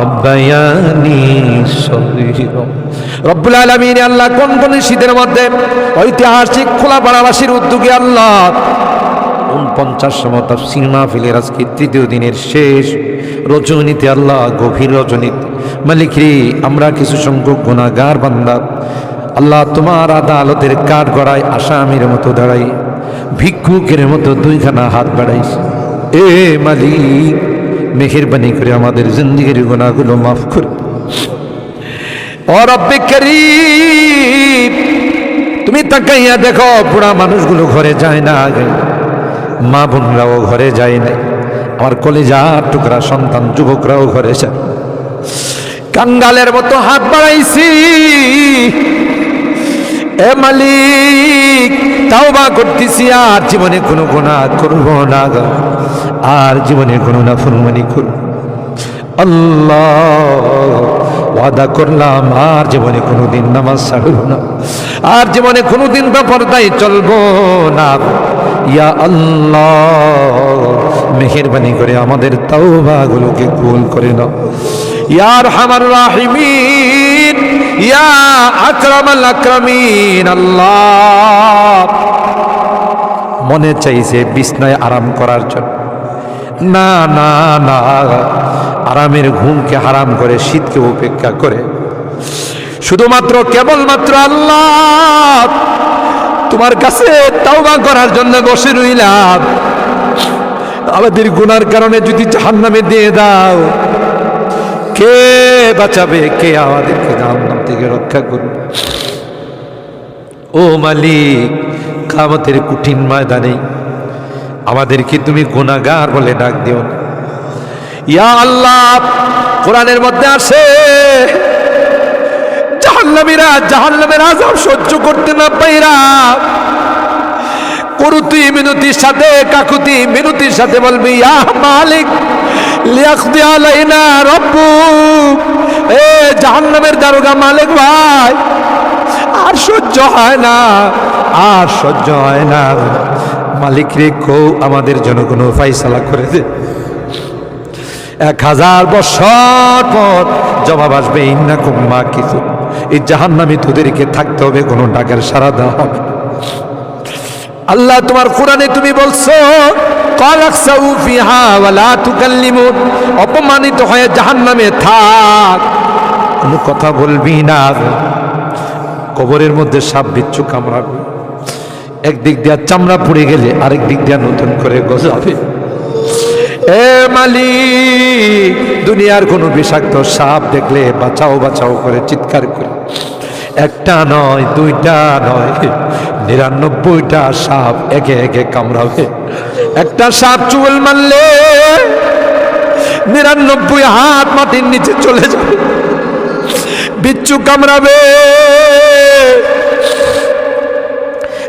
রব্বায়ানি রব্বুল আলামিন আল্লাহ কোন কোন শীতের মধ্যে ঐতিহাসিক খোলা পাড়াবাসীর উদ্যোগে আল্লাহ উনপঞ্চাশ সমতা সিনেমা ফিলের আজকে তৃতীয় দিনের শেষ রজনীতে আল্লাহ গভীর রজনীতে। মালিক রে আমরা কিছু সংখ্যক গুণাগার বান্দা। আল্লাহ তোমার আদালতের কাঠ গড়ায় আসামির মতো দাঁড়াই, ভিক্ষুকের মতো দুইখানা হাত বাড়াইছে। এ মালিক মেহেরবানি করে আমাদের জিন্দগির গুণাগুলো মাফ করে করিম, তুমি তাকাইয়া দেখো, বুড়া মানুষগুলো ঘরে যায় না আগে। মা বোনরাও ঘরে যায় না আমার কলেজার টুকরা সন্তান, যুবকরাও ঘরে যায়। কাঙ্গালের মতো হাত বাড়াইছি। এ মালিক তাও বা করতেছি আর জীবনে কোনো গুনাহ করব না। আর জীবনে কোনো না ফুরমানি করব আল্লাহ, ওয়াদা করলাম, আর জীবনে কোনোদিন নামাজ ছাড়ব না। আর জীবনে কোনোদিন বেপরদায় চলবো না। ইয়া আল্লাহ, মেহেরবানি করে আমাদের তাওবাগুলোকে কবুল করে নাও। ইয়ার হামার রাহিমিন, ইয়া আকরামাল আকরামিন, আল্লাহ। মনে চাইছে বিছনায় আরাম করার জন্য। না না না। আরামের ঘুমকে হারাম করে, শীতকে উপেক্ষা করে। শুধুমাত্র কেবলমাত্র আল্লাহ। তোমার কাছে তাওবা করার জন্য বসে রইলাম। আমাদের গুনার কারণে যদি জাহান্নামে দিয়ে দাও। কে বাঁচাবে? কে আমাদেরকে জাহান্নাম থেকে রক্ষা করবে? ও মালিক, কামতের কঠিন ময়দানে আমাদেরকে তুমি গুণাগার বলে ডাক দিও ইয়া আল্লাহ, কোরআনের মধ্যে আসে, জাহান্নামীরা জাহান্নামের আজাব সহ্য করতে না পাইরা করুতি মিনতির সাথে, কাকুতি মিনতির সাথে বলবি, ইয়া মালিক, লিয়াখদি আলাইনা রব্বুক এ জাহান্নামের দারোগা মালিক ভাই, আর সহ্য হয় না, আর সহ্য হয় না। মালিক রে কৌ আমাদের জন্য কোনো ফাইসালা করে দে। এক হাজার বছর পর জবাব আসবে ইন্না কুম্মা কিছু এই জাহান্নামে তোদেরকে থাকতে হবে, কোনো ডাকের সারা দেওয়া হবে আল্লাহ তোমার কোরআনে তুমি বলছো অপমানিত হয়ে জাহান্নামে থাক। কোনো কথা বলবি না। কবরের মধ্যে সাপ বিচ্ছু কামড়াবে। একদিক দিয়া চামড়া পুড়ে গেলে আরেক দিক দিয়া নতুন করে গজাবে। এ মালিক, দুনিয়ার কোনো বিষাক্ত সাপ দেখলে বাঁচাও বাঁচাও করে চিৎকার করে। একটা নয়, দুইটা নয়, নিরানব্বইটা সাপ একে একে কামড়াবে। একটা সাপ চুল মারলে নিরানব্বই হাত মাটির নিচে চলে যাবে। বিচ্ছু কামড়াবে।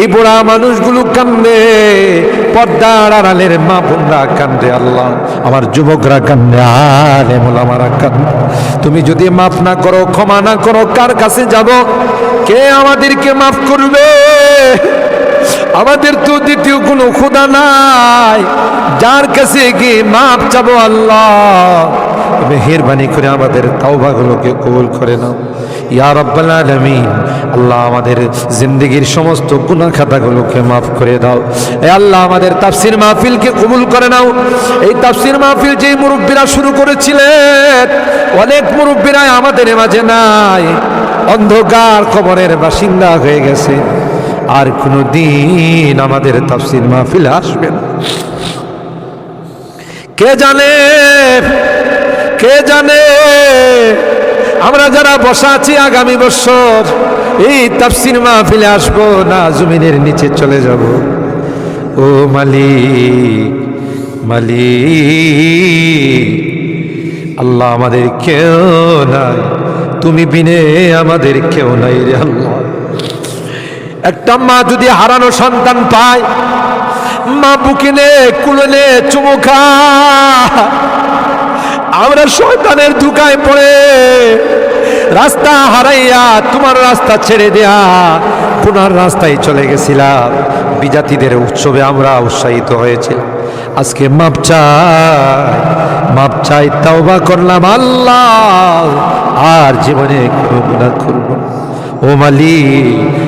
এই বুড়া মানুষগুলো কান্দে, পর্দার আড়ালের মা বোনরা কান্দে, আল্লাহ। আমার যুবকরা কান্দে আলে মোলামারা কান্দে। তুমি যদি মাফ না করো, ক্ষমা না করো, কার কাছে যাব? কে আমাদেরকে মাফ করবে? আমাদের তো দ্বিতীয় কোনো খোদা নাই। যার কাছে গিয়ে মাপ চাবো আল্লাহ। মেহেরবানি করে আমাদের তাওবাগুলোকে কবুল করে নাও। ইয়া রব্বাল আল্লাহ আমাদের জিন্দগির সমস্ত গুনাহ খাতাগুলোকে মাফ করে দাও। এ আল্লাহ আমাদের তাফসির মাহফিলকে কবুল করে নাও। এই তাফসির মাহফিল যে মুরব্বীরা শুরু করেছিলেন, অনেক মুরব্বীরা আমাদের মাঝে নাই। অন্ধকার কবরের বাসিন্দা হয়ে গেছে। আর কোনো দিন আমাদের তাফসির মাহফিল আসবে না। কে জানে কে জানে? আমরা যারা বসা আছি আগামী বছর, এই তাফসির মাহফিলে আসব না, জমিনের নিচে চলে যাব। ও মালিক মালিক, আল্লাহ আমাদের কেউ নাই। তুমি বিনে আমাদের কেউ নাই রে আল্লাহ। একটা মা যদি হারানো সন্তান পায়, মা বুকিনে কুলনে চুমুখা আমরা শয়তানের ধুকায় পড়ে। রাস্তা হারাইয়া তোমার রাস্তা ছেড়ে দেয়া, পুনার রাস্তায় চলে গেছিলাম। বিজাতিদের উৎসবে আমরা উৎসাহিত হয়েছে আজকে মাপ চাই মাপ চাই, তাওবা করলাম আল্লাহ, আর জীবনে করব ও মালি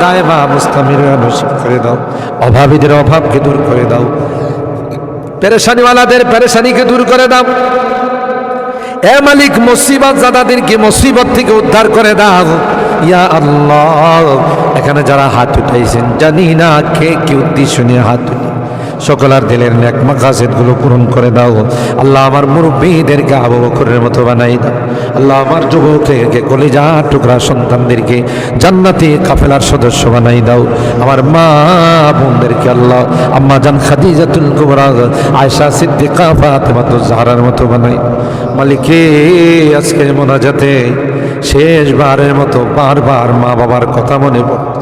দায়মা মুস্তামিরা করে দাও। অভাবীদের অভাবকে দূর করে দাও। পেরেশানিওয়ালাদের পেরেশানিকে দূর করে দাও। এ মালিক মুসিবত জাদাদেরকে মুসিবত থেকে উদ্ধার করে দাও। ইয়া আল্লাহ, এখানে যারা হাত উঠাইছেন, জানি না কে কি উদ্দেশ্য নিয়ে হাত উঠে সকলার দিলের ন্যাক মাকাসেদগুলো পূরণ করে দাও। আল্লাহ আমার মুরব্বীদেরকে বকরের মতো বানাই দাও। আল্লাহ আমার যুবকদেরকে কলিজা টুকরা সন্তানদেরকে জান্নাতি কাফেলার সদস্য বানাই দাও। আমার মা বোনদেরকে আল্লাহ, আম্মা জান খাদিজাতুল কুবরা আয়সা সিদ্দিকা, ফাতেমা তো জাহারার মতো বানাই। মালিকে, আজকের মোনাজাতে শেষবারের মতো বারবার মা বাবার কথা মনে পড়ে।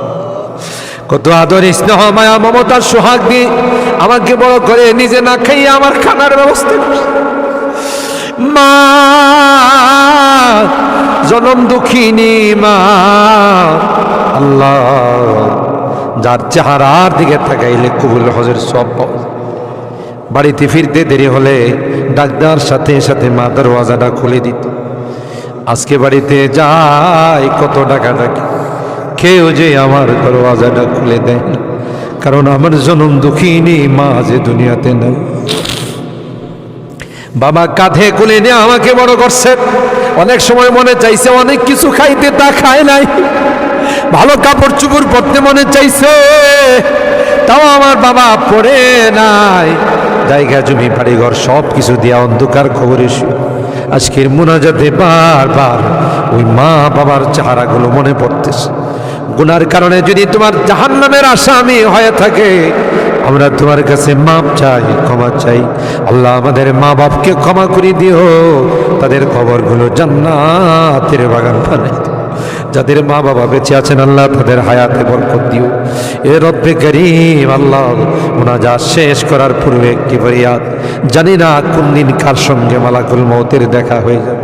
কত আদর স্নেহ, মায়া মমতার সোহাগ দিয়ে আমাকে বড় করে, নিজে না খাইয়ে আমার খানার ব্যবস্থা মা, জনম দুঃখিনী মা, আল্লাহ, যার চেহারার দিকে থাকাইলে কবুল হজের সব বাড়িতে ফিরতে দেরি হলে ডাক্তার সাথে সাথে মা দরওয়াজাটা খুলে দিত। আজকে বাড়িতে যাই, কত টাকা ডাকি কেউ যে আমার দরওয়াজাটা খুলে দেয়। কারণ আমার জনম দুঃখিনী মা যে দুনিয়াতে নেই। বাবা কাঁধে কুলে নিয়ে আমাকে বড় করছে। অনেক সময় মনে চাইছে অনেক কিছু খাইতে তা খায় নাই। ভালো কাপড় চুপড় পরতে মনে চাইছে। তাও আমার বাবা পড়ে নাই। জায়গা, জমি, বাড়িঘর সব কিছু দিয়া অন্ধকার খবরে আজকের মোনাজাতে বারবার ওই মা বাবার চেহারাগুলো মনে পড়তেছে। গুনার কারণে যদি তোমার জাহান্নামের আসামি হয়ে থাকে, আমরা তোমার কাছে মাপ চাই, ক্ষমা চাই। আল্লাহ আমাদের মা বাপকে ক্ষমা করে দিও। তাদের খবরগুলো জান্নাতের বাগান বানাই। যাদের মা বাবা বেঁচে আছেন, আল্লাহ তাদের হায়াতে বরকত দিও। এ রব্বে করিম, আল্লাহ ওনাজা শেষ করার পূর্বে একটি ফরিয়াদ। জানি না কোন দিন কার সঙ্গে মালাকুল মৌতের দেখা হয়ে যাবে।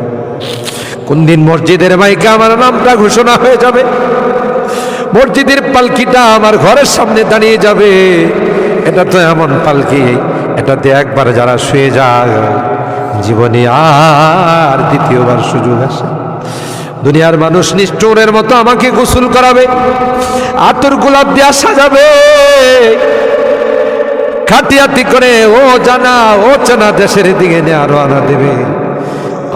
কোন দিন মসজিদের মাইকে আমার নামটা ঘোষণা হয়ে যাবে। মসজিদের পালকিটা আমার ঘরের সামনে দাঁড়িয়ে যাবে। এটা তো এমন পালকি এটাতে একবার যারা শুয়ে যায়, জীবনে আর দ্বিতীয়বার সুযোগ আসে। দুনিয়ার মানুষ নিষ্ঠুরের মতো আমাকে গোসল করাবে, আতর গোলাপ দিয়া সাজাবে। খাটিয়াতি করে ও জানা, ও চেনা দেশের দিকে নিয়ে রওনা দেবে।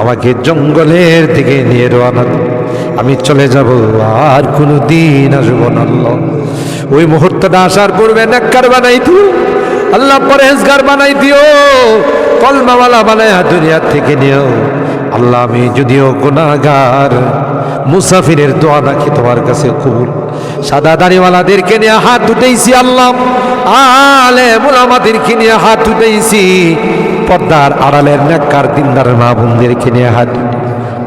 আমাকে জঙ্গলের দিকে নিয়ে রওনা দেবে। আমি চলে যাব, আর কোনো দিন আসব না আল্লাহ। ওই মুহূর্তটা আসার পূর্বে নেককার বানাই দিও, আল্লাহ পরেজগার বানাই দিও, কলমাওয়ালা বানায় দুনিয়ার থেকে নিও। আল্লাহ, আমি যদিও গুনাহগার, মুসাফিরের দোয়া নাকি তোমার কাছে কবুল। সাদা দাড়িওয়ালাদেরকে নিয়ে হাত উঠেছি আল্লাহ, আলে মোলামাদেরকে নিয়ে হাত উঠেছি পর্দার আড়ালের নেককার দিনদার মা বোনদেরকে নিয়ে হাত